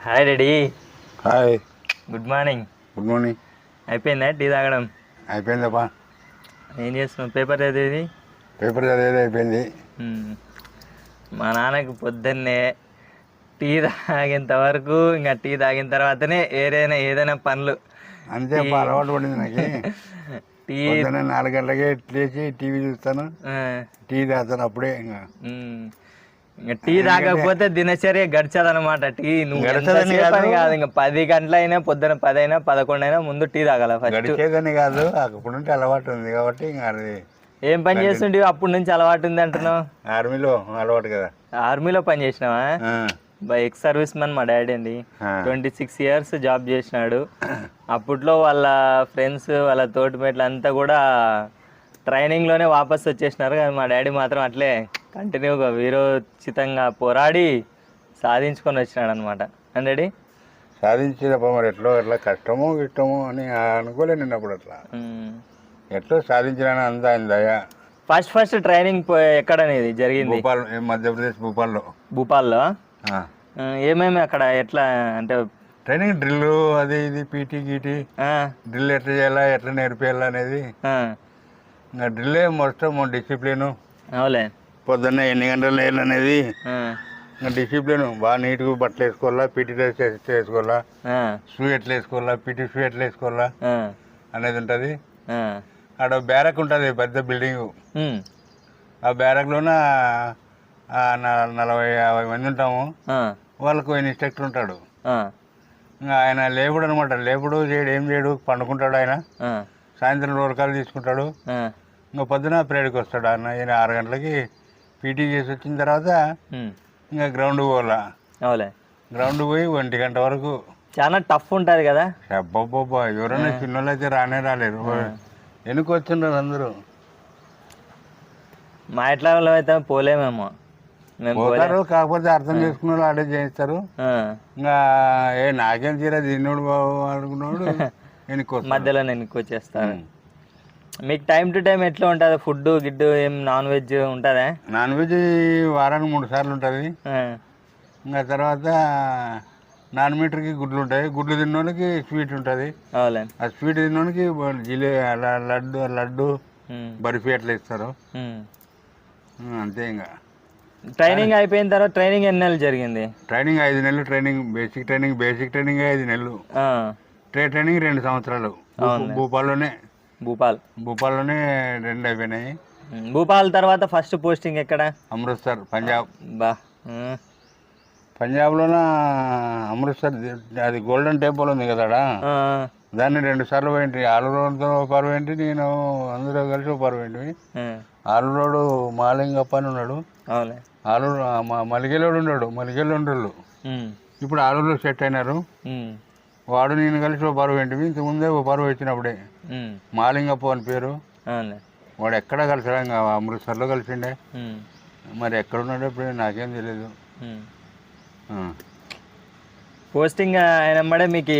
Hi ready hi good morning good morning అయిపోయిందా tea తాగడం? అయిపోయిందప్పా ఏం చేస్తున్నావు? పేపర్ చదివేది? పేపర్ చదివేది అయిపోయింది. మా నాన్నకు పొద్దున్నే టీ తాగేంత వరకు ఇంకా టీ తాగిన తర్వాతనే ఏదైనా ఏదైనా పనులు. అంతే అలవాటు పడింది నాకు. టీ నాలుగు గంటలకే లేచి టీవీ చూస్తాను. టీ తాగుతాను అప్పుడే. ఇంకా. టీ తాగకపోతే దినచర్య గడిచదనమాట టీ నువ్వు గడిచదని కాదు. ఇంకా పది గంటలైనా పొద్దున పది అయినా పదకొండు అయినా ముందు టీ తాగాల గడిచేదని కాదు అప్పుడు నుండి అలవాటు ఉంది కాబట్టి ఇంకా అది ఏం పని చేస్తుంటివి? అప్పటి నుంచి అలవాటు ఉంది అంటున్నావు? ఆర్మీలో అలవాటు కదా. ఆర్మీలో పని చేసినావా? బై ఎక్స్ సర్వీస్ మ్యాన్ మా డాడీ అండి. ట్వంటీ సిక్స్ ఇయర్స్ జాబ్ చేసినాడు. అప్పట్లో వాళ్ళ ఫ్రెండ్స్ వాళ్ళ తోటిమేట్లు అంతా కూడా ట్రైనింగ్లోనే వాపస్ వచ్చేసినారు. కానీ మా డాడీ మాత్రం అట్లే. కంటిన్యూగా వీరోచితంగా పోరాడి సాధించుకొని వచ్చినాడు అనమాట డాడీ సాధించేదప్ప మరి ఎట్లో ఎట్లా కష్టమో ఇష్టమో అని అనుకోలే నేను అప్పుడు అట్లా. ఎట్లో సాధించిన అంతా ఆయన దయ. ఫస్ట్ ఫస్ట్ ట్రైనింగ్ ఎక్కడ అనేది జరిగింది? భూపాల్ మధ్యప్రదేశ్ భూపాల్లో. భూపాల్లో? ఏమేమి అక్కడ ఎట్లా అంటే ట్రైనింగ్ డ్రిల్ అది ఇది పీటీ గీటీ. డ్రిల్ ఎట్లా చేయాలా ఎట్లా నేర్పియాలా అనేది. డ్రిల్లే మొత్తం డిసిప్లిన్. అవులే. పొద్దున్న ఎన్ని గంటలు వేయాలనేది ఆ, ఇంకా డిసిప్లిన్ బాగా నీట్గా బట్టలు వేసుకోవాలా పీటీ డ్రెస్ వేసుకోవాలా షూ ఎట్లా వేసుకోవాలా పీటీ షూ ఎట్లా వేసుకోవాలా అనేది ఉంటుంది. ఆడ బ్యారక్ ఉంటుంది పెద్ద బిల్డింగ్. ఆ బ్యారక్లోన నలభై యాభై మంది ఉంటాము. వాళ్ళకు ఇన్స్ట్రక్టర్ ఉంటాడు. ఆయన లేపుడు అనమాట లేపుడు చేయడు ఏం చేయడు పండుకుంటాడు ఆయన. సాయంత్రం రోజుకాలు తీసుకుంటాడు. ఇంకా పొద్దున ప్రేయర్కి వస్తాడు ఈయన ఆరు గంటలకి పీటీ చేసి వచ్చిన తర్వాత ఇంకా గ్రౌండ్ పోవాలా. అవులే. గ్రౌండ్ పోయి ఒంటి గంట వరకు. చాలా టఫ్ ఉంటుంది కదా. అబ్బబ్బబ్బా ఎవరైనా చిన్నోళ్ళు అయితే రానే రాలేరు. వెనుక వచ్చిండ్రు అందరూ. మా వాళ్ళు అయితే పోలేమేమో. మేము పోలే. పోతారు కాకపోతే అర్థం చేసుకున్న వాళ్ళు ఆడే చేయిస్తారు. ఇంకా ఏ నాకేం తీరా తిన్నోడు బాబు అనుకున్నాడు వెనుక. మధ్యలో నేను వచ్చేస్తాను మీకు టైం టు టైం ఎట్లా ఉంటుంది? ఫుడ్ గిడ్డు ఏం నాన్ వెజ్ ఉంటుందా? నాన్ వెజ్ వారానికి మూడు సార్లు ఉంటుంది. ఇంకా తర్వాత నాన్ మీటర్కి గుడ్లు ఉంటాయి. గుడ్లు తిన్నోళ్ళకి స్వీట్ ఉంటుంది. అవులే. ఆ స్వీట్ తిన్నోనికి జిలే లడ్డు లడ్డు బర్ఫీ అట్లా ఇస్తారు. అంతే ఇంకా. ట్రైనింగ్ అయిపోయిన తర్వాత ట్రైనింగ్ ఎన్ని నెలలు జరిగింది? ట్రైనింగ్ ఐదు నెలలు training basic training basic training ఐదు నెలలు. ట్రే ట్రైనింగ్ రెండు సంవత్సరాలు. భూపాల్లోనే భూపాల్. భూపాల్లోనే రెండు అయిపోయినాయి. భూపాల్ తర్వాత ఫస్ట్ పోస్టింగ్ ఎక్కడ? అమృత్సర్ పంజాబ్. బా పంజాబ్లోన అమృత్సర్ అది గోల్డెన్ టెంపుల్ ఉంది కదా దాన్ని రెండు సార్లు పోయింటి ఆలురోడ్తో పరువు ఏంటి నేను అందరూ కలిసి పరువు ఏంటి ఆ, ఆలురోడు మాలింగప్ప అని ఉన్నాడు. ఆలు మలిగేలోడు ఉన్నాడు మలిగేలో ఉండోళ్ళు ఉమ్, ఇప్పుడు ఆలూరులో సెట్ అయినారు. వాడు నేను కలిసి ఓ పరువు ఏంటివి ఇంత ముందే ఓ పరువు వచ్చినప్పుడే మాలింగప్ప అని పేరు. వాడు ఎక్కడ కలిసాడు ఇంకా అమృత్సర్లో కలిసిండే. మరి ఎక్కడ ఉన్నాడో ఇప్పుడు నాకేం తెలియదు. పోస్టింగ్ అయినమ్మడే మీకు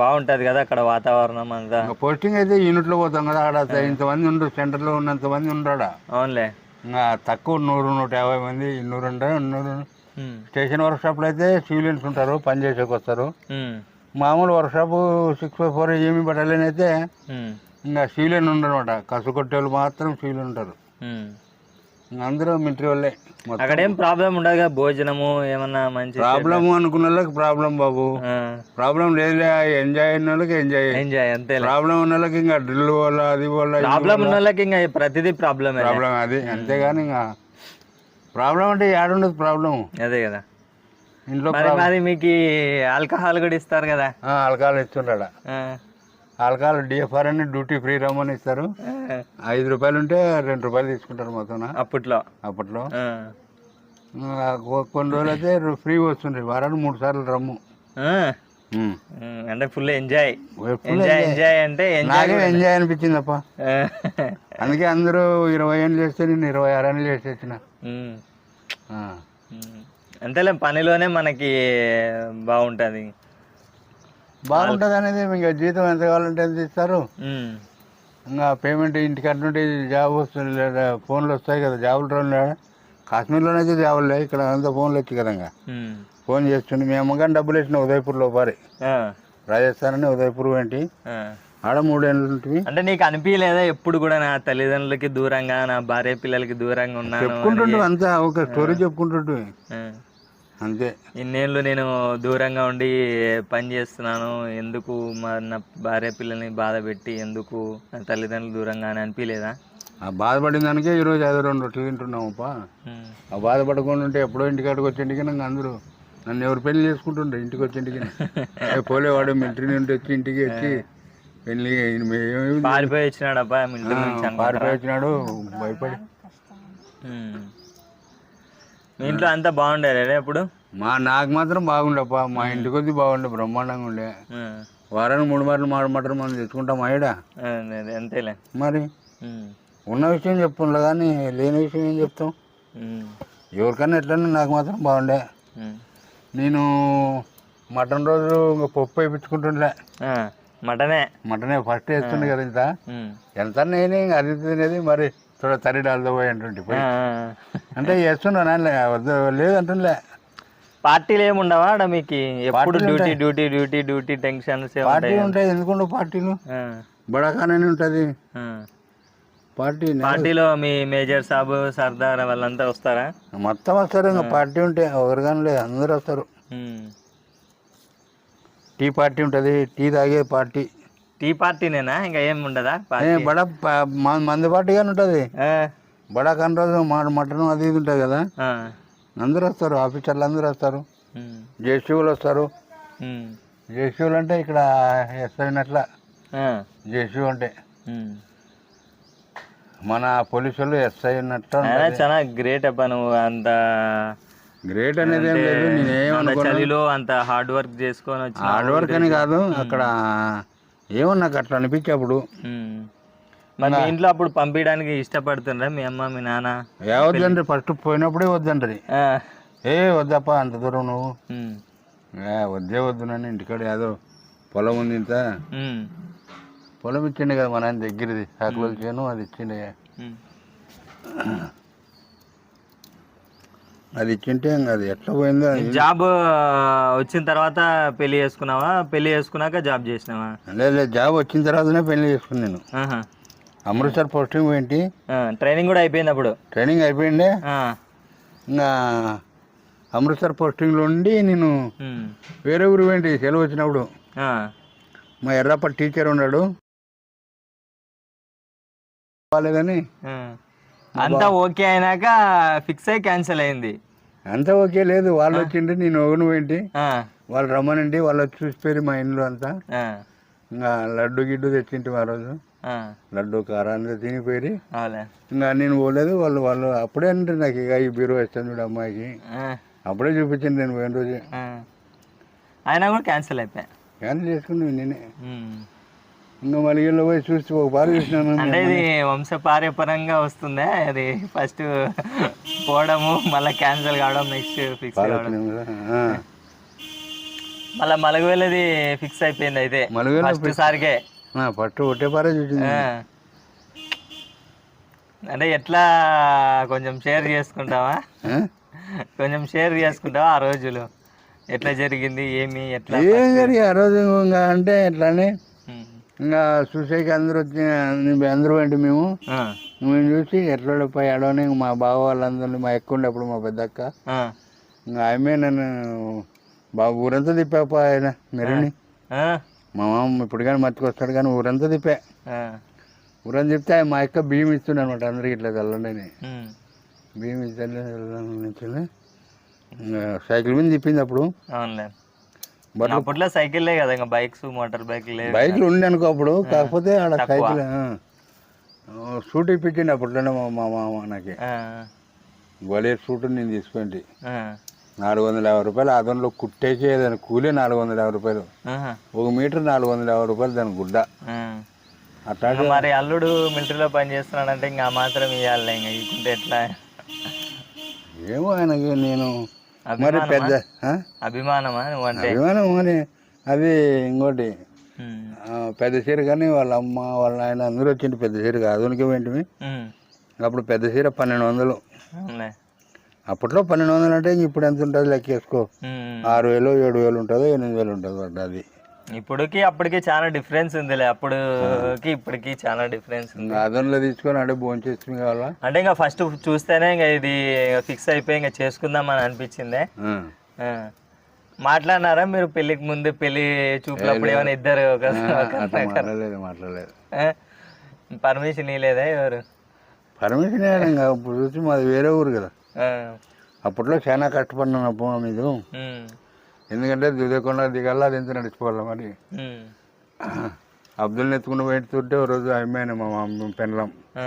బాగుంటుంది కదా అక్కడ వాతావరణం అంతా. పోస్టింగ్ అయితే యూనిట్లో పోతాం కదా. ఆడ ఇంతమంది ఉండరు. సెంటర్లో ఉన్నంత మంది ఉండడా అవునులే. ఇంకా తక్కువ నూరు నూట యాభై మంది నూరు ఉంటారు నూరు స్టేషన్ వర్క్ షాప్లో అయితే సివిలియన్స్ ఉంటారు పని చేసేకి వస్తారు. మామూలు workshop six by four ఏమి పట్టాలని అయితే ఇంకా సివిలియన్ ఉండరు అనమాట కసు కొట్టేవాళ్ళు మాత్రం సివిలియన్ ఉంటారు. అందరూ మిలిటరీ వాళ్ళే అక్కడేం ప్రాబ్లం ఉండదు భోజనము ఏమన్నా మంచి ప్రాబ్లం అనుకున్న వాళ్ళకి ప్రాబ్లం బాబు. ప్రాబ్లం లేదులే ఎంజాయ్ అయిన వాళ్ళకి ఎంజాయ్ ఎంజాయ్ అంతే ప్రాబ్లం ఉన్న వాళ్ళకి ఇంకా డ్రిల్ వల్ల అది వల్ల ప్రాబ్లం ఉన్న వాళ్ళకి ఇంకా ప్రతిదీ ప్రాబ్లమే. ప్రాబ్లం అది అంతేగాని ఇంకా ప్రాబ్లం అంటే ఏడుండదు ప్రాబ్లం అదే కదా. ఇంట్లో మరి మరి మీకు ఆల్కహాల్ కూడా ఇస్తారు కదా? ఆల్కహాల్ ఇస్తుంటాడా ఆ, ఆల్కహాల్ డిఎఫ్ఆర్ అని డ్యూటీ ఫ్రీ రమ్మని ఇస్తారు. ఐదు రూపాయలు ఉంటే రెండు రూపాయలు తీసుకుంటారు మొత్తం. అప్పట్లో. అప్పట్లో. కొన్ని రోజులు అయితే ఫ్రీ వస్తుంది వారానికి మూడు సార్లు రమ్ము. అంటే ఫుల్ ఎంజాయ్. Enjoy enjoy. అంటే ఎంజాయ్ నాకే ఎంజాయ్ అనిపించిందప్ప. అందుకే అందరూ ఇరవై ఏళ్ళు చేస్తే నేను ఇరవై ఆరు ఏళ్ళు చేసి వచ్చిన ఆ. అంతేలే పనిలోనే మనకి బాగుంటుంది. బాగుంటుంది అనేది ఇంకా జీతం ఎంత కావాలంటే ఎంత ఇస్తారు? ఇంకా పేమెంట్ ఇంటికాడ నుండి జాబ్ వస్తుంది లేదా ఫోన్లు వస్తాయి కదా జాబులు రావు కాశ్మీర్లోనైతే జాబులు లేవు ఇక్కడ అంతా ఫోన్లు వచ్చి కదా ఇంకా. ఫోన్ చేస్తుండే మీ అమ్మగారిని డబ్బులు వేసిన ఉదయపూర్లో పారి ఆ, రాజస్థాన్ అని ఉదయపూర్ ఏంటి. ఆడ మూడేళ్ళు ఉంటుంది అంటే నీకు అనిపించలేదా ఎప్పుడు కూడా నా తల్లిదండ్రులకి దూరంగా నా భార్య పిల్లలకి దూరంగా అంతా ఒక స్టోరీ చెప్పుకుంటుంటు. అంతే. ఇన్నేళ్ళు నేను దూరంగా ఉండి పని చేస్తున్నాను ఎందుకు మా నా భార్య పిల్లల్ని బాధ పెట్టి ఎందుకు నా తల్లిదండ్రులు దూరంగా అని అనిపించలేదా ఆ బాధపడిన దానికే ఈరోజు ఐదు రెండు రొట్టెలు తింటున్నామప్పా. ఆ బాధపడకుండా ఉంటే ఎప్పుడో ఇంటికాడికి వచ్చేంటికి నాకు అందరూ నన్ను ఎవరు పెళ్ళి చేసుకుంటుండ్రు ఇంటికి వచ్చేంటికి పోలేవాడు మిలిటరీ నుండి వచ్చి ఇంటికి వచ్చి పెళ్ళి మేము పారిపోయి ఇంటి నుంచి అనుకుంటా. పారిపోయి వచ్చినాడు భయపడి. మీ ఇంట్లో అంతా బాగుండారా ఇప్పుడు మా నాకు మాత్రం బాగుండప్పా మా ఇంటికి వచ్చి బాగుండే బ్రహ్మాండంగా ఉండే. వారానికి మూడు మార్లు మాడు మటన్ మనం తెచ్చుకుంటాం అయ్యడా? అంతేలే. మరి. ఉన్న విషయం చెప్పుండే కానీ లేని విషయం ఏం చెప్తాం. ఎవరికన్నా ఎట్లన్నా నాకు మాత్రం బాగుండే. నేను మటన్ రోజు ఇంకా పప్పు వేయించుకుంటుండే మటనే. మటనే ఫస్ట్ వేస్తుండే కదా ఇంత. ఎంత నేనే అది తినేది మరి చూడ తరి డాల్తో పోయి అంటుంటే పోయి. అంటే చేస్తున్నా నాన్న వద్దు లేదంటుండే పార్టీలు ఏమి ఉండవా ఆడ మీకు? ఎప్పుడు duty. Duty duty duty tensions party ఉంటాయి? ఎందుకుండవు పార్టీలు? బడాఖానని ఉంటుంది. పార్టీ పార్టీలో మీ మేజర్ సాబు సర్దార్ వాళ్ళంతా వస్తారా? మొత్తం వస్తారు ఇంకా పార్టీ ఉంటే ఒకరు కానీ లేదు అందరూ వస్తారు. టీ పార్టీ ఉంటుంది టీ తాగే పార్టీ. టీ పార్టీనేనా? ఇంకా ఏం ఉండదా ఏ బడా ప- మ- మంది పార్టీ కానీ ఉంటుంది. ఆ, బడా కాని రోజు మటన్ అది ఇది ఉంటుంది కదా. ఆ. అందరూ వస్తారు ఆఫీసర్లు అందరూ వస్తారు. ఉమ్. జేసీలు వస్తారు. ఉమ్. జేసీలు అంటే ఇక్కడ ఎస్ అయినట్ల ఆ. జేసీ అంటే. ఉమ్. మన పోలీసులు ఎస్ఐ ఉన్నట్టు అయినా చాలా గ్రేట్ అబ్బా నువ్వు అంత. గ్రేట్ అనేది ఏం లేదు అంత నేనేమనుకున్నా చలిలో అంత హార్డ్ వర్క్ చేసుకొని వచ్చిన హార్డ్ వర్క్ అని కాదు అక్కడ ఏమో నాకు అట్లా అనిపించే అప్పుడు ఉమ్. మరి మీ ఇంట్లో అప్పుడు పంపించడానికి ఇష్టపడుతుండ్రా మీ అమ్మ మీ నాన్న ఏ వద్దండి ఫస్ట్ పోయినప్పుడే వద్దంటది ఆ. ఏ వద్దప్పా అంత దూరం నువ్వు ఉమ్. ఏ వద్దే వద్దు నన్ను ఇంటికాడ ఏదో పొలం ఉంది ఇంత. పొలం ఇచ్చిండే కదా మా నాన్న దగ్గరది ఆకులు చేయను అది ఇచ్చిండే. అది ఇచ్చింటే అది ఎట్లా పోయిందో జాబ్ వచ్చిన తర్వాత పెళ్ళి చేసుకున్నావా పెళ్ళి చేసుకున్నాక జాబ్ చేసినావా లేదు జాబ్ వచ్చిన తర్వాతనే పెళ్ళి చేసుకుని నేను. అమృత్సర్ పోస్టింగ్ ఆ, ట్రైనింగ్ కూడా అయిపోయింది అప్పుడు ట్రైనింగ్ అయిపోయిండే ఆ. ఇంకా అమృత్సర్ పోస్టింగ్లో ఉండి నేను. వేరే ఊరు పోయింటి సెలవు వచ్చినప్పుడు. మా ఎర్రప్ప టీచర్ ఉన్నాడు ఆ. అంతా ఓకే అయినాక ఫిక్స్ అయి క్యాన్సిల్ అయింది అంతా ఓకే లేదు. వాళ్ళు వచ్చిండ్రు నేను ఆ. వాళ్ళు రమ్మనండి. వాళ్ళు వచ్చి చూసిపోయి మా ఇంట్లో అంతా. ఇంకా లడ్డు గిడ్డు తెచ్చింటి ఆ రోజు. లడ్డు కారాన్ని తినిపోయి ఇంకా నేను పోలేదు. వాళ్ళు వాళ్ళు అప్పుడే అంటే నాకు ఇక ఈ బీరో ఇస్తాను చూడు అమ్మాయికి. అప్పుడే చూపించింది నేను పోయిన రోజు. అయినా కూడా క్యాన్సిల్ అయిపోయా? కానీ చేసుకుని నేనే ఇంకా మలిగిల్లో పోయి చూసి ఒక చూసినాను అంటే ఇది వంశపార్యపరంగా వస్తుందా? అది ఫస్ట్ పోవడము మళ్ళీ క్యాన్సిల్ కావడం నెక్స్ట్ ఫిక్స్ కావడం. మళ్ళీ మలగవేలది ఫిక్స్ అయిపోయింది అయితే. మలగవేల ఫస్ట్ సారికే. పట్టు ఒకటే పారే చూసింది. అంటే ఎట్లా కొంచెం షేర్ చేసుకుంటావా? కొంచెం షేర్ చేసుకుంటావా ఆ రోజులు? ఎట్లా జరిగింది ఏమి ఎట్లా ఏం జరిగి ఆ రోజు అంటే ఎట్లానే. ఇంకా చూసేకి అందరూ వచ్చి అందరూ ఏంటి మేము. మేము చూసి ఎట్లా పోయి అడవని మా బావ వాళ్ళందరినీ మా ఎక్కువ ఉండే అప్పుడు మా పెద్దక్క. ఇంకా ఆమె నన్ను బాగా ఊరంతా తిప్పాప ఆయన మెరుని. మా మామ ఇప్పుడు కానీ మర్చికొస్తాడు కానీ ఊరంతా తిప్పా. ఊరంతా తిప్పితే ఆయన మా యొక్క బియ్యం ఇస్తుండే అనమాట అందరికి ఇట్లా చల్లండి ఉమ్. బియ్యం నుంచి సైకిల్ మీద తిప్పింది అప్పుడు అవునులే బట్ అప్పట్లో సైకిల్లే కదా ఇంకా బైక్స్ మోటార్ బైక్ లేవు బైక్లు ఉండే అనుకో అప్పుడు కాకపోతే ఆడ సైకిల్ సూట్ ఇప్పించింది అప్పట్లోనే మా మా మామ నాకు. గొలే సూట్ నేను తీసుకుంటే ఆ. నాలుగు వందల యాభై రూపాయలు అదనలో కుట్టేసి దాని కూలే నాలుగు వందల యాభై రూపాయలు. ఒక మీటర్ నాలుగు వందల యాభై రూపాయలు దాని గుడ్డ. అట్లా మరి అల్లుడు మిలిటరీలో పని చేస్తున్నాడంటే ఇంకా మాత్రం ఇవ్వాలి ఇంకా ఇకుంటే ఎట్లా ఏమో ఆయనకి నేను మరి? పెద్ద? అభిమానమా అభిమానం మరి అది ఇంకోటి పెద్ద చీర కానీ వాళ్ళ అమ్మ వాళ్ళ ఆయన అందరూ వచ్చింది పెద్ద చీర ఆధునిక ఏంటివి. అప్పుడు పెద్ద చీర పన్నెండు వందలు అప్పట్లో పన్నెండు వందలు అంటే ఇంక ఇప్పుడు ఎంత ఉంటుంది లెక్కేసుకో. ఆరు వేలు ఏడు వేలు ఉంటుందో ఎనిమిది వేలు ఉంటుంది అది ఇప్పుడుకి అప్పటికి చాలా డిఫరెన్స్ ఉందిలే. అప్పుడుకి ఇప్పటికి చాలా డిఫరెన్స్ ఉంది. అదనలో తీసుకొని అడే భోజనం చేస్తుంది కావాలా? అంటే ఇంకా ఫస్ట్ చూస్తేనే ఇంకా ఇది ఫిక్స్ అయిపోయి ఇంకా చేసుకుందాం అని అనిపించిందే. మాట్లాడినారా మీరు పెళ్ళికి ముందు? పెళ్ళి చూపులప్పుడు ఏమైనా ఇద్దరు మాట్లాడలేదు మాట్లాడలేదు. పర్మిషన్ ఇవ్వలేదా ఎవరు? పర్మిషన్ ఇంకా ఇప్పుడు చూసి మాది వేరే ఊరు కదా. అప్పట్లో చాలా కష్టపడినాను అప్పు మీద. ఎందుకంటే దిగకుండా దిగాల అది ఎంత నడిచిపోవాలి మరి. అబ్దుల్ని ఎత్తుకుని పెడుతుంటే ఓ రోజు అమ్మాయిన మా పెళ్ళం ఆ.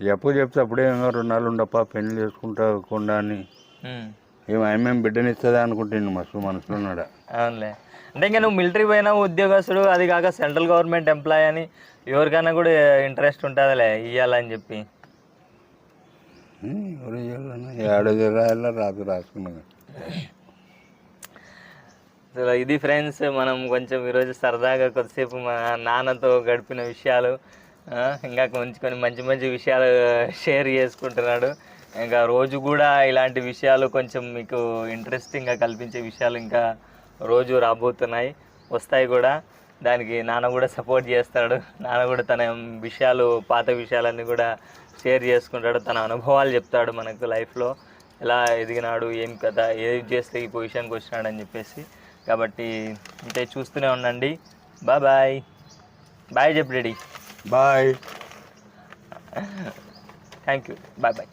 ఎప్పుడు చెప్తే అప్పుడే రెండు నాలుగు ఉండప్ప పెళ్ళి చేసుకుంటా కొండా అని. ఉమ్. ఏం అమ్మాయి బిడ్డని ఇస్తుందా అనుకుంటాను మస్తు మనసులో ఉన్నాడు. అవునులే. అంటే ఇంకా నువ్వు మిలిటరీ పోయినా ఉద్యోగస్తుడు అది కాక సెంట్రల్ గవర్నమెంట్ ఎంప్లాయ్ అని ఎవరికైనా కూడా ఇంట్రెస్ట్ ఉంటుందిలే ఇవ్వాలని చెప్పి. ఎవరు చేయాలన్నా ఏడాది రాత్రి రాసుకున్నాను సో ఇది ఫ్రెండ్స్ మనం కొంచెం ఈరోజు సరదాగా కొద్దిసేపు మా నాన్నతో గడిపిన విషయాలు ఇంకా కొంచెం కొన్ని మంచి మంచి విషయాలు షేర్ చేసుకుంటున్నాడు. ఇంకా రోజు కూడా ఇలాంటి విషయాలు కొంచెం మీకు ఇంట్రెస్టింగ్గా కల్పించే విషయాలు ఇంకా రోజు రాబోతున్నాయి. వస్తాయి కూడా. దానికి నాన్న కూడా సపోర్ట్ చేస్తాడు. నాన్న కూడా తన విషయాలు పాత విషయాలన్నీ కూడా షేర్ చేసుకుంటాడు. తన అనుభవాలు చెప్తాడు మనకు లైఫ్లో ఎలా ఎదిగినాడు ఏం కథ ఏది చేస్తే ఈ పొజిషన్కి వచ్చినాడు అని చెప్పేసి. కాబట్టి ఇంతే చూస్తూనే ఉండండి. బాయ్ బాయ్ బాయ్ చెప్పు ready bye thank you bye bye